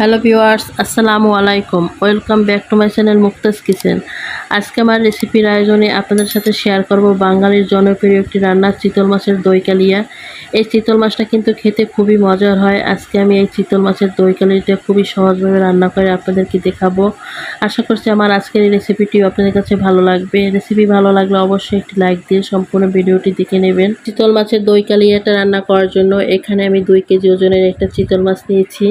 Hello viewers, আসসালামু আলাইকুম। Welcome back to my channel Muktaz kitchen. আজকে আমার রেসিপির আয়োজনে আপনাদের সাথে শেয়ার করব বাঙালির জনপ্রিয় একটি রান্না, চিতল মাছের দই কালিয়া এই চিতল মাছটা কিন্তু খেতে খুবই মজার হয়। আজকে আমি এই চিতল মাছের দই কালিয়াটা খুবই সহজভাবে রান্না করে আপনাদেরকে দেখাবো। আশা করছি আমার আজকের এই রেসিপিটি আপনাদের কাছে ভালো লাগবে। রেসিপি ভালো লাগলে অবশ্যই একটি লাইক দিয়ে সম্পূর্ণ ভিডিওটি দেখে নেবেন। চিতল মাছের দই কালিয়াটা রান্না করার জন্য এখানে আমি দুই কেজি ওজনের একটা চিতল মাছ নিয়েছি।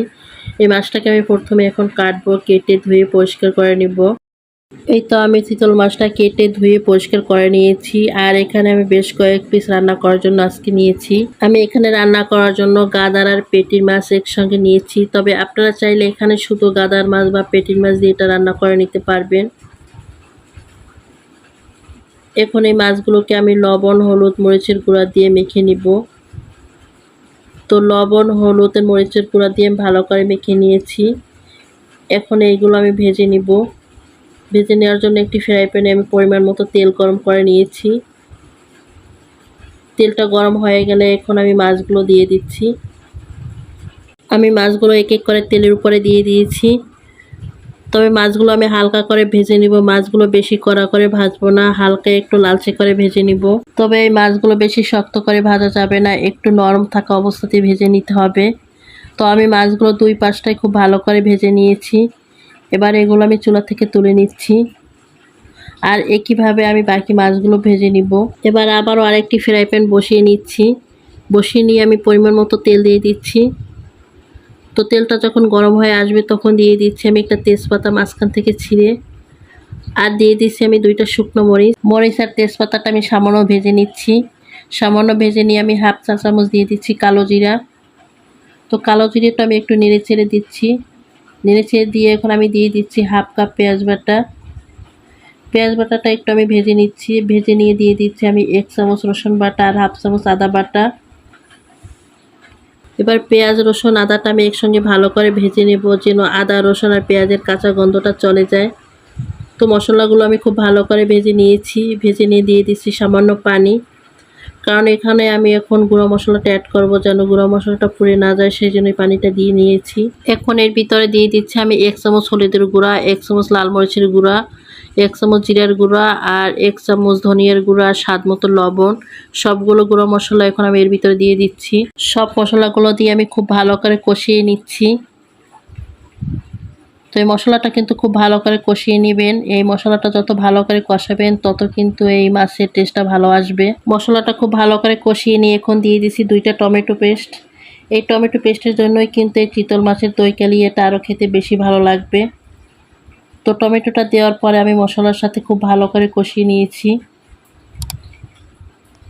এই মাছটাকে আমি প্রথমে এখন কাটবো, কেটে ধুয়ে পরিষ্কার করে নিব। এই তো আমি চিতল মাছটা কেটে ধুয়ে পরিষ্কার করে নিয়েছি। আর এখানে আমি বেশ কয়েক পিস রান্না করার জন্য আজকে নিয়েছি। আমি এখানে রান্না করার জন্য গাদার আর পেটির মাছ একসঙ্গে নিয়েছি। তবে আপনারা চাইলে এখানে শুধু গাদার মাছ বা পেটির মাছ দিয়ে এটা রান্না করে নিতে পারবেন। এখন এই মাছগুলোকে আমি লবণ, হলুদ, মরিচের গুঁড়া দিয়ে মেখে নিব। তো লবণ, হলুদ মরিচের গুঁড়া দিয়ে ভালো করে মেখে নিয়েছি। এখন এইগুলো আমি ভেজে নিব। ভেজে নেওয়ার জন্য একটি ফ্রাই প্যানে আমি পরিমাণ মতো তেল গরম করে নিয়েছি। তেলটা গরম হয়ে গেলে এখন আমি মাছগুলো দিয়ে দিচ্ছি। আমি মাছগুলো এক এক করে তেলের উপরে দিয়ে দিয়েছি। তবে মাছগুলো আমি হালকা করে ভেজে নিব। মাছগুলো বেশি কড়া করে ভাজবো না, হালকা একটু লালচে করে ভেজে নিব। তবে এই মাছগুলো বেশি শক্ত করে ভাজা যাবে না, একটু নরম থাকা অবস্থাতে ভেজে নিতে হবে। তো আমি মাছগুলো দুই পাশটায় খুব ভালো করে ভেজে নিয়েছি। এবার এগুলো আমি চুলা থেকে তুলে নিচ্ছি। আর একইভাবে আমি বাকি মাছগুলো ভেজে নিব। এবার আবারও আরেকটি ফ্রাই প্যান বসিয়ে নিচ্ছি। বসিয়ে নিয়ে আমি পরিমাণ মতো তেল দিয়ে দিচ্ছি। তো তেলটা যখন গরম হয়ে আসবে তখন দিয়ে দিচ্ছি আমি একটা তেজপাতা মাঝখান থেকে ছিঁড়ে। আর দিয়ে দিচ্ছি আমি দুইটা শুকনো মরিচ। মরিচ আর তেজপাতাটা আমি সামান্য ভেজে নিচ্ছি। সামান্য ভেজে নিয়ে আমি হাফ চা চামচ দিয়ে দিচ্ছি কালো জিরা। তো কালো জিরাটা আমি একটু নেড়ে ছেড়ে দিচ্ছি। নেড়ে ছেড়ে দিয়ে এখন আমি দিয়ে দিচ্ছি হাফ কাপ পেঁয়াজ বাটা। পেঁয়াজ বাটাটা একটু আমি ভেজে নিচ্ছি। ভেজে নিয়ে দিয়ে দিচ্ছি আমি এক চামচ রসুন বাটা আর হাফ চামচ আদা বাটা। এবার পেঁয়াজ, রসুন, আদাটা আমি একসঙ্গে ভালো করে ভেজে নেব যেন আদা, রসুন আর পেঁয়াজের কাঁচা গন্ধটা চলে যায়। তো মশলাগুলো আমি খুব ভালো করে ভেজে নিয়েছি, ভেজে নিয়ে দিয়ে দিচ্ছি সামান্য পানি। কারণ এখানে আমি এখন গুঁড়ো মশলাটা অ্যাড করব যেন গুঁড়ো মশলাটা পুড়ে না যায় সেই জন্য পানিটা দিয়ে নিয়েছি। এখন এর ভিতরে দিয়ে দিচ্ছি আমি এক চামচ হলুদের গুঁড়া, এক চামচ লাল মরিচের গুঁড়া এক চামচ জিরার গুঁড়া আর এক চামচ ধনিয়ার গুঁড়া, স্বাদ মতো লবণ। সবগুলো গুঁড়ো মশলা এখন আমি এর ভিতরে দিয়ে দিচ্ছি। সব মশলাগুলো দিয়ে আমি খুব ভালো করে কষিয়ে নিচ্ছি। তো এই মশলাটা কিন্তু খুব ভালো করে কষিয়ে নেবেন। এই মশলাটা যত ভালো করে কষাবেন, তত কিন্তু এই মাছের টেস্টটা ভালো আসবে। মশলাটা খুব ভালো করে কষিয়ে নিয়ে এখন দিয়ে দিচ্ছি দুইটা টমেটো পেস্ট। এই টমেটো পেস্টের জন্যই কিন্তু এই চিতল মাছের দই কালিয়েটা আরও খেতে বেশি ভালো লাগবে। তো টমেটোটা দেওয়ার পরে আমি মশলার সাথে খুব ভালো করে কষিয়ে নিয়েছি।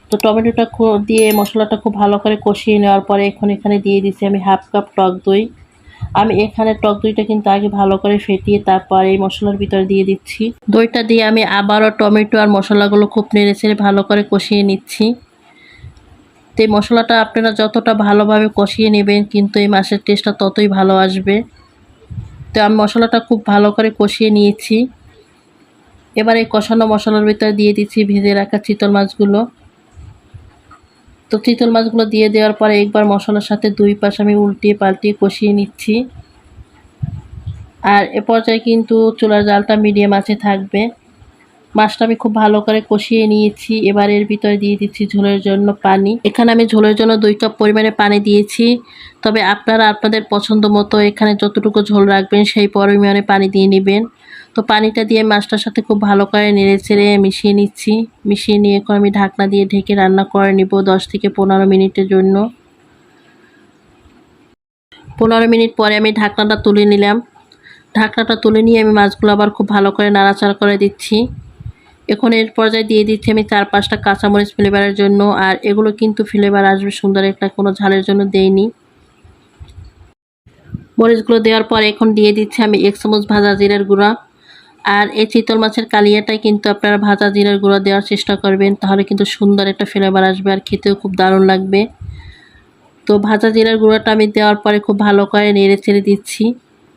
তো টমেটোটা দিয়ে মশলাটা খুব ভালো করে কষিয়ে নেওয়ার পরে এখন এখানে দিয়ে দিচ্ছি আমি হাফ কাপ টক দই। আমি এখানে টক দইটা কিন্তু আগে ভালো করে ফেটিয়ে তারপর এই মশলার ভিতরে দিয়ে দিচ্ছি। দইটা দিয়ে আমি আবারও টমেটো আর মশলাগুলো খুব নেড়ে ছেড়ে ভালো করে কষিয়ে নিচ্ছি। তো এই মশলাটা আপনারা যতটা ভালোভাবে কষিয়ে নেবেন কিন্তু এই মাছের টেস্টটা ততই ভালো আসবে। তো আমি মশলাটা খুব ভালো করে কষিয়ে নিয়েছি। এবার এই কষানো মশলার ভিতরে দিয়ে দিচ্ছি, ভেজে রাখা চিতল মাছগুলো। তো চিতল মাছগুলো দিয়ে দেওয়ার পরে একবার মশলার সাথে দুই পাশ আমি উল্টিয়ে পাল্টিয়ে কষিয়ে নিচ্ছি। আর এ পর্যায়ে কিন্তু চুলার জালটা মিডিয়াম আছে থাকবে। মাছটা আমি খুব ভালো করে কষিয়ে নিয়েছি। এবার এর ভিতরে দিয়ে দিচ্ছি ঝোলের জন্য পানি। এখানে আমি ঝোলের জন্য দুই কাপ পরিমাণে পানি দিয়েছি। তবে আপনারা আপনাদের পছন্দ মতো এখানে যতটুকু ঝোল রাখবেন, সেই পরিমাণে পানি দিয়ে নেবেন। তো পানিটা দিয়ে মাছটার সাথে খুব ভালো করে নেড়ে ছেড়ে মিশিয়ে নিচ্ছি। মিশিয়ে নিয়ে এখন আমি ঢাকনা দিয়ে ঢেকে রান্না করে নিব দশ থেকে পনেরো মিনিটের জন্য। পনেরো মিনিট পরে আমি ঢাকনাটা তুলে নিলাম। ঢাকনাটা তুলে নিয়ে আমি মাছগুলো আবার খুব ভালো করে নাড়াচাড়া করে দিচ্ছি। এখন এর পর্যায়ে দিয়ে দিচ্ছি আমি চার পাঁচটা কাঁচামরিচ ফ্লেভারের জন্য, আর এগুলো কিন্তু ফ্লেভার আসবে সুন্দর একটা, কোনো ঝালের জন্য দেইনি। মরিচগুলো দেওয়ার পর এখন দিয়ে দিচ্ছি আমি এক চামচ ভাজা জিরার গুঁড়া। আর এই চিতল মাছের কালিয়াটাই কিন্তু আপনারা ভাজা জিরার গুঁড়া দেওয়ার চেষ্টা করবেন, তাহলে কিন্তু সুন্দর একটা ফ্লেভার আসবে আর খেতেও খুব দারুণ লাগবে। তো ভাজা জিরার গুঁড়োটা আমি দেওয়ার পরে খুব ভালো করে নেড়ে ছেড়ে দিচ্ছি।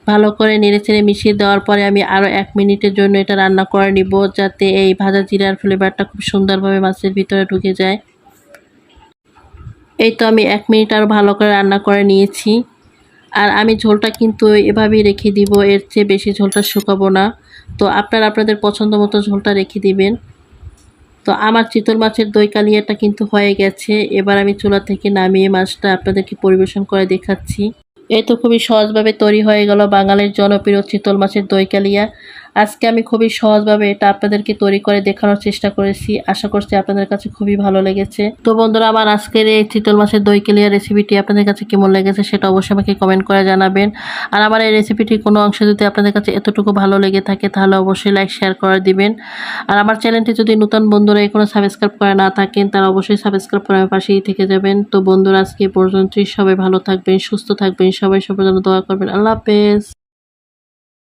ভালো করে নেড়ে ছেড়ে মিশিয়ে দেওয়ার পরে আমি আরও এক মিনিটের জন্য এটা রান্না করে নিব যাতে এই ভাজা জিরার ফ্লেভারটা খুব সুন্দরভাবে মাছের ভিতরে ঢুকে যায়। এই তো আমি এক মিনিট আরও ভালো করে রান্না করে নিয়েছি। আর আমি ঝোলটা কিন্তু এভাবেই রেখে দিব, এর চেয়ে বেশি ঝোলটা শুকাবো না। তো আপনারা আপনাদের পছন্দ মতো ঝোলটা রেখে দিবেন। তো আমার চিতল মাছের দই কালিয়াটা কিন্তু হয়ে গেছে। এবার আমি চুলা থেকে নামিয়ে মাছটা আপনাদেরকে পরিবেশন করে দেখাচ্ছি। এই তো খুবই সহজভাবে তৈরি হয়ে গেল বাঙালির জনপ্রিয় চিতল মাছের দই কালিয়া। আজকে আমি খুবই সহজভাবে এটা আপনাদেরকে তৈরি করে দেখানোর চেষ্টা করেছি। আশা করছি আপনাদের কাছে খুবই ভালো লেগেছে। তো বন্ধুরা, আমার আজকের এই চিতল মাছের দই কালিয়া রেসিপিটি আপনাদের কাছে কেমন লেগেছে সেটা অবশ্যই আমাকে কমেন্ট করে জানাবেন। আর আমার এই রেসিপিটির কোনো অংশ যদি আপনাদের কাছে এতটুকু ভালো লেগে থাকে, তাহলে অবশ্যই লাইক শেয়ার করে দিবেন। আর আমার চ্যানেলটি যদি নতুন বন্ধুরা এখনও সাবস্ক্রাইব করে না থাকেন তারা অবশ্যই সাবস্ক্রাইব করে পাশেই থেকে যাবেন। তো বন্ধুরা, আজকে পর্যন্তই। সবাই ভালো থাকবেন, সুস্থ থাকবেন, সবাই সবার জন্য দোয়া করবেন। আল্লাহ হাফেজ।